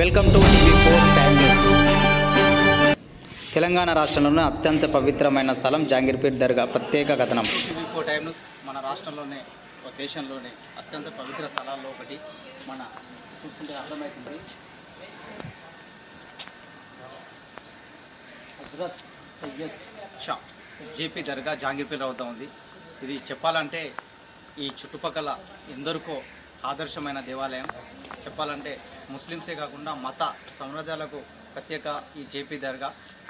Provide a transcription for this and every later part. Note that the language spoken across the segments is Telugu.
Welcome to TV four time news Telangana రాష్ట్రంలోనే అత్యంత పవిత్రమైన స్థలం జాంగీర్పేట్ దర్గా ప్రత్యేక కథనం. టీవీ ఫోర్ టైమ్ న్యూస్ మన రాష్ట్రంలోనే ఒక దేశంలోనే అత్యంత పవిత్ర స్థలాల్లో ఒకటి. మన చూస్తుంటే అర్థమవుతుంది. హజరత్ సయ్యద్ షా జేపీ దర్గా జాంగీర్పేట అవుతా ఉంది. ఇది చెప్పాలంటే ఈ చుట్టుపక్కల ఎందరికో ఆదర్శమైన దేవాలయం. చెప్పాలంటే ముస్లిమ్సే కాకుండా మత సమాజాలకు ప్రత్యేక ఈ జేపీ దర్గా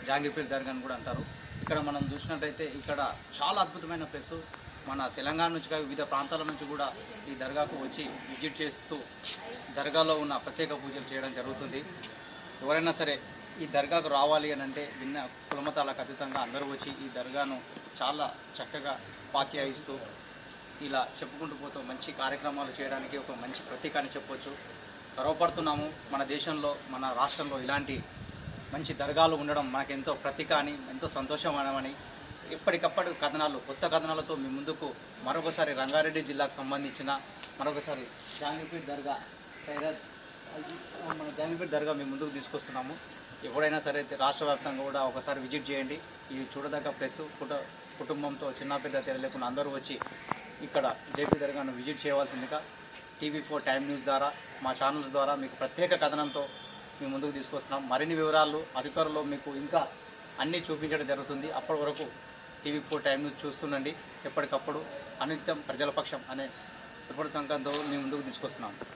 జాంగీపీర్ దర్గా అని కూడా అంటారు. ఇక్కడ మనం చూసినట్టయితే ఇక్కడ చాలా అద్భుతమైన ప్లేస్ మన తెలంగాణ నుంచి కాక వివిధ ప్రాంతాల నుంచి కూడా ఈ దర్గాకు వచ్చి విజిట్ చేస్తూ దర్గాలో ఉన్న ప్రత్యేక పూజలు చేయడం జరుగుతుంది. ఎవరైనా సరే ఈ దర్గాకు రావాలి అని అంటే భిన్న కులమతాలకు అతీతంగా అందరూ వచ్చి ఈ దర్గాను చాలా చక్కగా పాత్యాయిస్తూ ఇలా చెప్పుకుంటూ పోతూ మంచి కార్యక్రమాలు చేయడానికి ఒక మంచి ప్రతీక అని చెప్పొచ్చు. గర్వపడుతున్నాము మన దేశంలో మన రాష్ట్రంలో ఇలాంటి మంచి దర్గాలు ఉండడం మనకెంతో ప్రతీక అని ఎంతో సంతోషమని ఎప్పటికప్పుడు కథనాలు కొత్త కథనాలతో మీ ముందుకు మరొకసారి రంగారెడ్డి జిల్లాకు సంబంధించిన మరొకసారి జాంగీపేట్ దర్గా సైరత్ మన జాంగీపేట్ దర్గా మీ ముందుకు తీసుకొస్తున్నాము. ఎప్పుడైనా సరే రాష్ట్ర వ్యాప్తంగా కూడా ఒకసారి విజిట్ చేయండి. ఇది చూడదగ్గ ప్లస్ కుటుంబంతో చిన్న పెద్ద తెలియకుండా అందరూ వచ్చి ఇక్కడ జేపీ దర్గాను విజిట్ చేయవలసిందిగా టీవీ ఫోర్ టైమ్ న్యూస్ ద్వారా మా ఛానల్స్ ద్వారా మీకు ప్రత్యేక కథనంతో మేము ముందుకు తీసుకొస్తున్నాం. మరిన్ని వివరాలు అధికారులు మీకు ఇంకా అన్నీ చూపించడం జరుగుతుంది. అప్పటి వరకు టీవీ ఫోర్ టైమ్ న్యూస్ చూస్తుండండి. ఎప్పటికప్పుడు అనిత్యం ప్రజల పక్షం అనే త్రిపుర సంఘంతో మేము ముందుకు తీసుకొస్తున్నాం.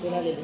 তোরা দেবে